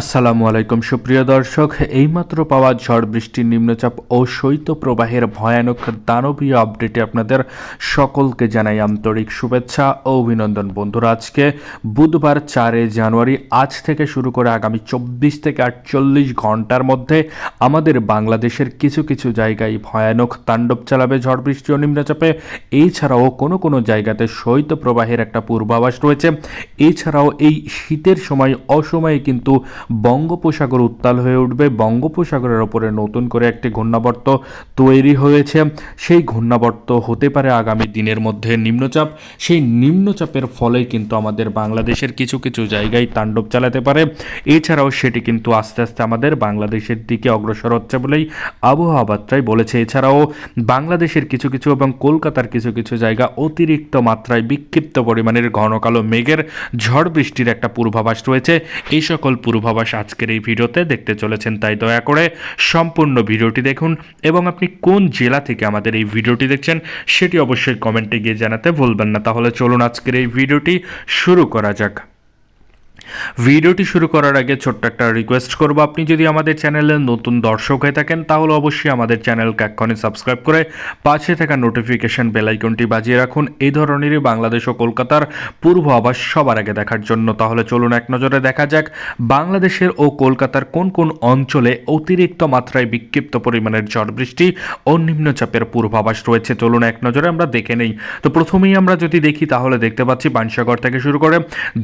আসসালামু আলাইকুম, সুপ্রিয় দর্শক। এইমাত্র পাওয়া ঝড় বৃষ্টির নিম্নচাপ ও শৈত্য প্রবাহের ভয়ানক দানবীয় আপডেটে আপনাদের সকলকে জানাই আন্তরিক শুভেচ্ছা ও অভিনন্দন। বন্ধুরা, আজকে বুধবার চারে জানুয়ারি, আজ থেকে শুরু করে আগামী চব্বিশ থেকে আটচল্লিশ ঘণ্টার মধ্যে আমাদের বাংলাদেশের কিছু কিছু জায়গায় ভয়ানক তাণ্ডব চালাবে ঝড় বৃষ্টি ও নিম্নচাপে। এছাড়াও কোনো কোনো জায়গাতে শৈত্য প্রবাহের একটা পূর্বাভাস রয়েছে। এছাড়াও এই শীতের সময় অসময়ে কিন্তু বঙ্গোপসাগর উত্তাল হয়ে উঠবে। বঙ্গোপসাগরের ওপরে নতুন করে একটি ঘূর্ণাবর্ত তৈরি হয়েছে। সেই ঘূর্ণাবর্ত হতে পারে আগামী দিনের মধ্যে নিম্নচাপ। সেই নিম্নচাপের ফলে কিন্তু আমাদের বাংলাদেশের কিছু কিছু জায়গায় তাণ্ডব চালাতে পারে। এছাড়াও সেটি কিন্তু আস্তে আস্তে আমাদের বাংলাদেশের দিকে অগ্রসর হচ্ছে বলেই আবহাওয়া বার্তায় বলেছে। এছাড়াও বাংলাদেশের কিছু কিছু এবং কলকাতার কিছু কিছু জায়গা অতিরিক্ত মাত্রায় বিক্ষিপ্ত পরিমাণের ঘন কালো মেঘের ঝড় বৃষ্টির একটা পূর্বাভাস রয়েছে। এই সকল পূর্বাভাস আজকের এই ভিডিওতে দেখতে চলেছেন, তাই দয়া করে সম্পূর্ণ ভিডিওটি দেখুন এবং আপনি কোন জেলা থেকে আমাদের এই ভিডিওটি দেখছেন সেটি অবশ্যই কমেন্টে গিয়ে জানাতে ভুলবেন না। তাহলে চলুন আজকের এই ভিডিওটি শুরু করা যাক। ভিডিওটি শুরু করার আগে ছোট্ট একটা রিকোয়েস্ট করব। আপনি যদি আমাদের চ্যানেলে নতুন দর্শক হয়ে থাকেন, তাহলে অবশ্যই আমাদের চ্যানেলকে এক্ষণে সাবস্ক্রাইব করে পাশে থাকা নোটিফিকেশন বেল আইকনটি বাজিয়ে রাখুন। এই ধরনেরই বাংলাদেশ ও কলকাতার পূর্ব আবাস সবার আগে দেখার জন্য। তাহলে চলুন এক নজরে দেখা যাক, বাংলাদেশের ও কলকাতার কোন কোন অঞ্চলে অতিরিক্ত মাত্রায় বিক্ষিপ্ত পরিমাণের ঝড় বৃষ্টি ও নিম্নচাপের পূর্বাভাস রয়েছে। চলুন এক নজরে আমরা দেখে নেই। তো প্রথমেই আমরা যদি দেখি, তাহলে দেখতে পাচ্ছি বানসাগর থেকে শুরু করে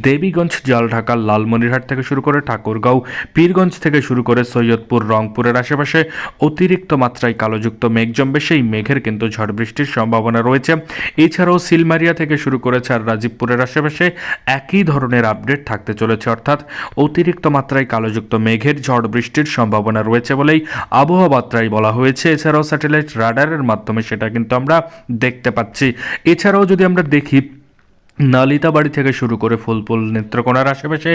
দেবীগঞ্জ, জলঢাকা লালমনিরহাট থেকে শুরু করে ঠাকুরগাঁও, পীরগঞ্জ থেকে শুরু করে সৈয়দপুর, রংপুরের আশেপাশে অতিরিক্ত মাত্রায় কালোযুক্ত মেঘ জমবে। সেই মেঘের কিন্তু ঝড় বৃষ্টির সম্ভাবনা রয়েছে। এছাড়াও সিলমারিয়া থেকে শুরু করে রাজীবপুরের আশেপাশে একই ধরনের আপডেট থাকতে চলেছে। অর্থাৎ অতিরিক্ত মাত্রায় কালোযুক্ত মেঘের ঝড় বৃষ্টির সম্ভাবনা রয়েছে বলেই আবহাওয়া বার্তায় বলা হয়েছে। এছাড়াও স্যাটেলাইট রাডারের মাধ্যমে সেটা কিন্তু আমরা দেখতে পাচ্ছি। এছাড়াও যদি আমরা দেখি নালিতাবাড়ি থেকে শুরু করে ফুলপুল, নেত্রকোনার আশেপাশে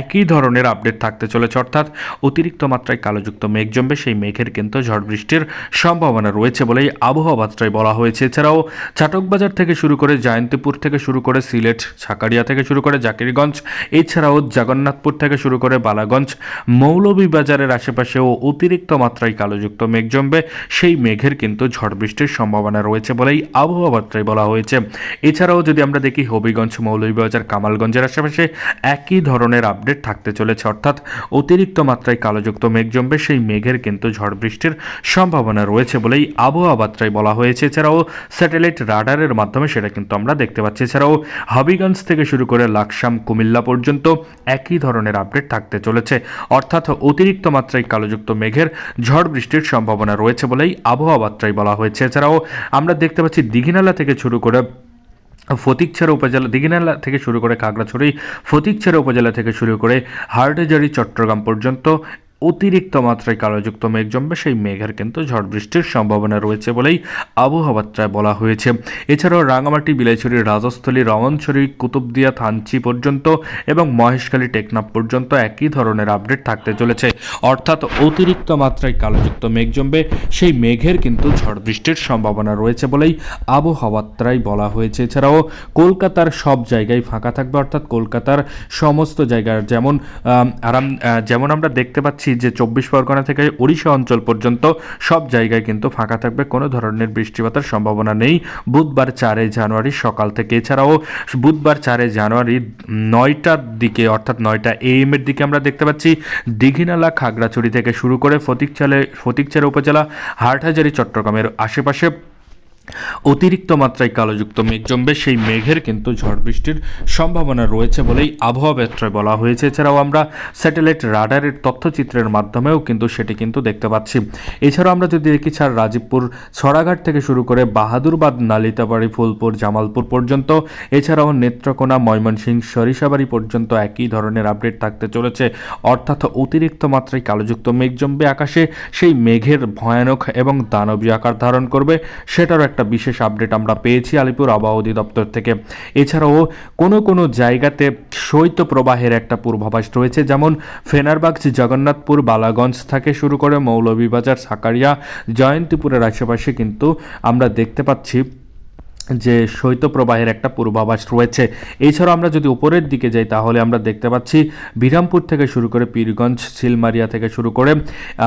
একই ধরনের আপডেট থাকতে চলেছে। অর্থাৎ অতিরিক্ত মাত্রায় কালোযুক্ত মেঘ জমবে, সেই মেঘের কিন্তু ঝড় বৃষ্টির সম্ভাবনা রয়েছে বলেই আবহাওয়া বার্তায় বলা হয়েছে। এছাড়াও চাটকবাজার থেকে শুরু করে জয়ন্তীপুর থেকে শুরু করে সিলেট ছাকাড়িয়া থেকে শুরু করে জাকিরগঞ্জ, এছাড়াও জগন্নাথপুর থেকে শুরু করে বালাগঞ্জ, মৌলভীবাজারের আশেপাশেও অতিরিক্ত মাত্রায় কালোযুক্ত মেঘ জমবে, সেই মেঘের কিন্তু ঝড় বৃষ্টির সম্ভাবনা রয়েছে বলেই আবহাওয়া বার্তায় বলা হয়েছে। এছাড়াও যদি আমরা দেখি হবিগঞ্জ মৌলভীবাজার কামালগঞ্জের আশেপাশে একই ধরনের আপডেট থাকতে চলেছে। অর্থাৎ অতিরিক্ত মাত্রায় কালোযুক্ত মেঘ জমবে, সেই মেঘের কিন্তু ঝড় বৃষ্টির সম্ভাবনা রয়েছে বলেই আবহাওয়া বার্তায় বলা হয়েছে। এছাড়াও স্যাটেলাইট রাডারের মাধ্যমে সেটা কিন্তু আমরা দেখতে পাচ্ছি। এছাড়াও হবিগঞ্জ থেকে শুরু করে লাকসাম, কুমিল্লা পর্যন্ত একই ধরনের আপডেট থাকতে চলেছে। অর্থাৎ অতিরিক্ত মাত্রায় কালোযুক্ত মেঘের ঝড় বৃষ্টির সম্ভাবনা রয়েছে বলেই আবহাওয়া বার্তায় বলা হয়েছে। এছাড়াও আমরা দেখতে পাচ্ছি দিঘিনালা থেকে শুরু করে ফতিকছড়া উপজেলা, দিঘিনালা থেকে শুরু করে খাগড়াছড়ি, ফতিকছড়া উপজেলা থেকে শুরু করে হার্টেজারি চট্টগ্রাম পর্যন্ত অতিরিক্ত মাত্রায় কালোযুক্ত মেঘ জমবে। সেই মেঘের কিন্তু ঝড় বৃষ্টির সম্ভাবনা রয়েছে বলেই আবহাওয়াত্রায় বলা হয়েছে। এছাড়াও রাঙামাটি বিলাইছড়ি, রাজস্থলী, রমনছড়ি, কুতুবদিয়া, থানচি পর্যন্ত এবং মহেশখালী, টেকনাফ পর্যন্ত একই ধরনের আপডেট থাকতে চলেছে। অর্থাৎ অতিরিক্ত মাত্রায় কালোযুক্ত মেঘ জমবে। সেই মেঘের কিন্তু ঝড় বৃষ্টির সম্ভাবনা রয়েছে বলেই আবহাওয়াত্রায় বলা হয়েছে। এছাড়াও কলকাতার সব জায়গায় ফাঁকা থাকবে। অর্থাৎ কলকাতার সমস্ত জায়গার যেমন আরাম যেমন আমরা দেখতে পাচ্ছি যে চব্বিশ পরগনা থেকে ওড়িশা অঞ্চল পর্যন্ত সব জায়গায় কিন্তু ফাঁকা থাকবে, কোনো ধরনের বৃষ্টিপাতের সম্ভাবনা নেই। বুধবার চারে জানুয়ারি সকাল থেকে, এছাড়াও বুধবার চারে জানুয়ারি নয়টার দিকে, অর্থাৎ নয়টা এএম এর দিকে আমরা দেখতে পাচ্ছি, দিঘিনালা, খাগড়াছড়ি থেকে শুরু করে ফতিকচালে, ফতিকচারা উপজেলা, হাটহাজারি, চট্টগ্রামের আশেপাশে অতিরিক্ত মাত্রায় কালোযুক্ত মেঘ জমবে, সেই মেঘের কিন্তু ঝড় বৃষ্টির সম্ভাবনা রয়েছে বলেই আবহাওয়া বেত্রায় বলা হয়েছে। এছাড়াও আমরা স্যাটেলাইট রাডারের তথ্যচিত্রের মাধ্যমেও কিন্তু সেটি কিন্তু দেখতে পাচ্ছি। এছাড়াও আমরা যদি দেখি, ছাড় রাজীবপুর, ছড়াঘাট থেকে শুরু করে বাহাদুরবাদ, নালিতাবাড়ি, ফুলপুর, জামালপুর পর্যন্ত, এছাড়াও নেত্রকোনা, ময়মনসিংহ, সরিষাবাড়ি পর্যন্ত একই ধরনের আপডেট থাকতে চলেছে। অর্থাৎ অতিরিক্ত মাত্রায় কালোযুক্ত মেঘ জমবে আকাশে, সেই মেঘের ভয়ানক এবং দানবীয় আকার ধারণ করবে, সেটারও একটা বিশেষ আপডেট আমরা পেয়েছি আলিপুর আবহাওয়া অধিদপ্তর থেকে। এছাড়াও কোনো কোনো জায়গাতে শৈত্য প্রবাহের একটা পূর্বাভাস রয়েছে, যেমন ফেনারবাগ জগন্নাথপুর, বালাগঞ্জ থেকে শুরু করে মৌলভীবাজার, সাকারিয়া, জয়ন্তীপুরের আশেপাশে কিন্তু আমরা দেখতে পাচ্ছি যে শৈত্যপ্রবাহের একটা পূর্বাভাস রয়েছে। এছাড়াও আমরা যদি উপরের দিকে যাই, তাহলে আমরা দেখতে পাচ্ছি বিরামপুর থেকে শুরু করে পীরগঞ্জ সিলমারিয়া থেকে শুরু করে,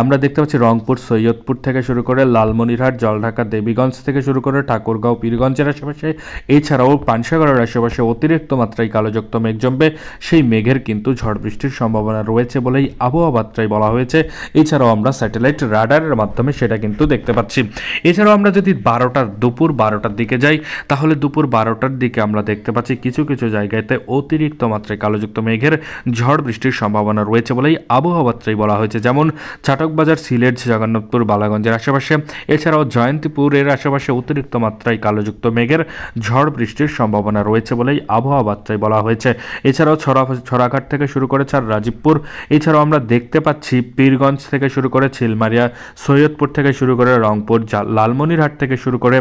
আমরা দেখতে পাচ্ছি রংপুর, সৈয়দপুর থেকে শুরু করে লালমনিরহাট, জলঢাকা, দেবীগঞ্জ থেকে শুরু করে ঠাকুরগাঁও, পীরগঞ্জের আশেপাশে, এছাড়াও পানসাগরের আশেপাশে অতিরিক্ত মাত্রায় কালোযুক্ত মেঘ জমবে। সেই মেঘের কিন্তু ঝড় বৃষ্টির সম্ভাবনা রয়েছে বলেই আবহাওয়া বার্তায় বলা হয়েছে। এছাড়াও আমরা স্যাটেলাইট রাডারের মাধ্যমে সেটা কিন্তু দেখতে পাচ্ছি। এছাড়াও আমরা যদি বারোটার, দুপুর বারোটার দিকে যাই তাহলে দুপুর বারোটার দিকে আমরা দেখতে পাচ্ছি কিছু কিছু জায়গাতে অতিরিক্ত মাত্রায় কালোযুক্ত মেঘের ঝড় বৃষ্টির সম্ভাবনা রয়েছে বলেই আবহাওয়া বার্তায় বলা হয়েছে। যেমন চাটকবাজার, সিলেট, জগন্নাথপুর, বালাগঞ্জের আশেপাশে। এছাড়াও জয়ন্তীপুরের আশেপাশে অতিরিক্ত মাত্রায় কালোযুক্ত মেঘের ঝড় বৃষ্টির সম্ভাবনা রয়েছে বলেই আবহাওয়া বার্তায় বলা হয়েছে। এছাড়াও ছড়া ছড়াঘাট থেকে শুরু করে ছাড় রাজীবপুর। এছাড়াও আমরা দেখতে পাচ্ছি পীরগঞ্জ থেকে শুরু করে ছিলমারিয়া, সৈয়দপুর থেকে শুরু করে রংপুর লালমনিরহাট থেকে শুরু করে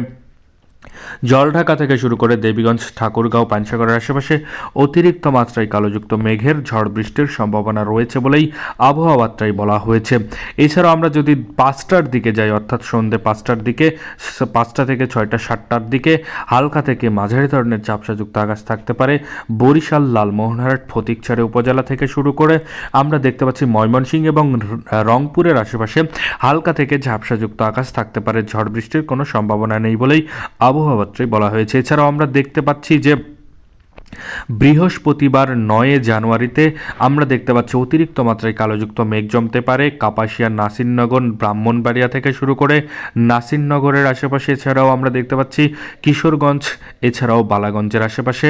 জলঢাকা থেকে শুরু করে দেবীগঞ্জ, ঠাকুরগাঁও পাঞ্চাগড়ের আশেপাশে অতিরিক্ত মাত্রায় কালোযুক্ত মেঘের ঝড় বৃষ্টির সম্ভাবনা রয়েছে বলেই আবহাওয়া বলা হয়েছে। এছাড়াও আমরা যদি পাঁচটার দিকে যাই, অর্থাৎ সন্ধ্যে পাঁচটার দিকে পাঁচটা থেকে ছয়টা, সাতটার দিকে, হালকা থেকে মাঝারি ধরনের চাপসাযুক্ত আকাশ থাকতে পারে। বরিশাল, লালমোহনহাট, ফতিকছড়ি উপজেলা থেকে শুরু করে আমরা দেখতে পাচ্ছি ময়মনসিংহ এবং রংপুরের আশেপাশে হালকা থেকে ঝাপসাযুক্ত আকাশ থাকতে পারে। ঝড় বৃষ্টির কোনো সম্ভাবনা নেই বলেই আবহাওয়াত্রায় বলা হয়েছে। এছাড়াও আমরা দেখতে পাচ্ছি যে বৃহস্পতিবার নয় জানুয়ারিতে আমরা দেখতে পাচ্ছি অতিরিক্ত মাত্রায় কালোযুক্ত মেঘ জমতে পারে। কাপাসিয়া, নাসিরনগর, ব্রাহ্মণবাড়িয়া থেকে শুরু করে নাসিরনগরের আশেপাশে, এছাড়াও আমরা দেখতে পাচ্ছি কিশোরগঞ্জ, এছাড়াও বালাগঞ্জের আশেপাশে।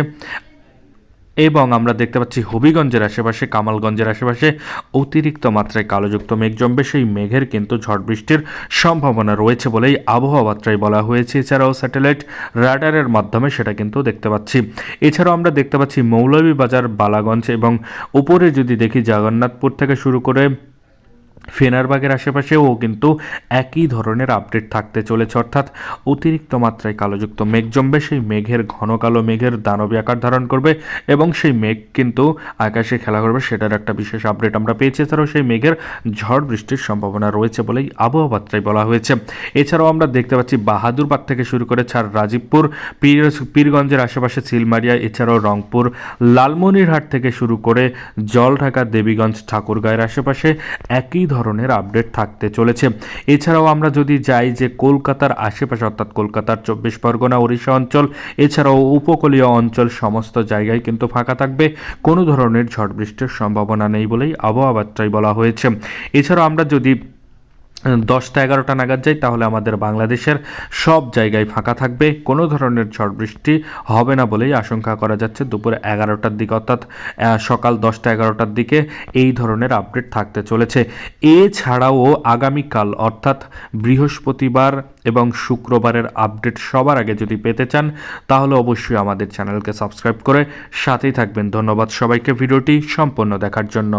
এবং আমরা দেখতে পাচ্ছি হবিগঞ্জের আশেপাশে, কামালগঞ্জের আশেপাশে অতিরিক্ত মাত্রায় কালোযুক্ত মেঘ জমবে। সেই মেঘের কিন্তু ঝড় বৃষ্টির সম্ভাবনা রয়েছে বলেই আবহাওয়া বার্তায় বলা হয়েছে। এছাড়াও স্যাটেলাইট রাডারের মাধ্যমে সেটা কিন্তু দেখতে পাচ্ছি। এছাড়াও আমরা দেখতে পাচ্ছি মৌলভীবাজার, বালাগঞ্জ এবং উপরে যদি দেখি, জগন্নাথপুর থেকে শুরু করে ফেনারবাগের আশেপাশেও কিন্তু একই ধরনের আপডেট থাকতে চলেছে। অর্থাৎ অতিরিক্ত মাত্রায় কালোযুক্ত মেঘ জমবে, সেই মেঘের ঘন কালো মেঘের দানবী আকার ধারণ করবে এবং সেই মেঘ কিন্তু আকাশে খেলা করবে, সেটার একটা বিশেষ আপডেট আমরা পেয়েছি। এছাড়াও সেই মেঘের ঝড় বৃষ্টির সম্ভাবনা রয়েছে বলেই আবহাওয়া বার্তায় বলা হয়েছে। এছাড়াও আমরা দেখতে পাচ্ছি বাহাদুরবাগ থেকে শুরু করে ছাড় রাজীবপুর, পীর পীরগঞ্জের আশেপাশে সিলমারিয়া, এছাড়াও রংপুর, লালমনিরহাট থেকে শুরু করে জলঢাকা, দেবীগঞ্জ, ঠাকুরগাঁয়ের আশেপাশে একই ধরনের আপডেট থাকতে চলেছে। এছাড়াও আমরা যদি যাই যে কলকাতার আশেপাশে, অর্থাৎ কলকাতার চব্বিশ পরগনা উড়িষ্যা অঞ্চল, এছাড়াও উপকূলীয় অঞ্চল সমস্ত জায়গায় কিন্তু ফাঁকা থাকবে। কোনো ধরনের ঝড় বৃষ্টির সম্ভাবনা নেই বলেই আবহাওয়া বার্তায় বলা হয়েছে। এছাড়াও আমরা যদি দশটা এগারোটা নাগাদ যাই, তাহলে আমাদের বাংলাদেশের সব জায়গায় ফাঁকা থাকবে। কোনো ধরনের ঝড় বৃষ্টি হবে না বলেই আশঙ্কা করা যাচ্ছে। দুপুর এগারোটার দিকে অর্থাৎ সকাল দশটা এগারোটার দিকে এই ধরনের আপডেট থাকতে চলেছে। এছাড়াও আগামীকাল অর্থাৎ বৃহস্পতিবার এবং শুক্রবারের আপডেট সবার আগে যদি পেতে চান, তাহলে অবশ্যই আমাদের চ্যানেলকে সাবস্ক্রাইব করে সাথেই থাকবেন। ধন্যবাদ সবাইকে ভিডিওটি সম্পূর্ণ দেখার জন্য।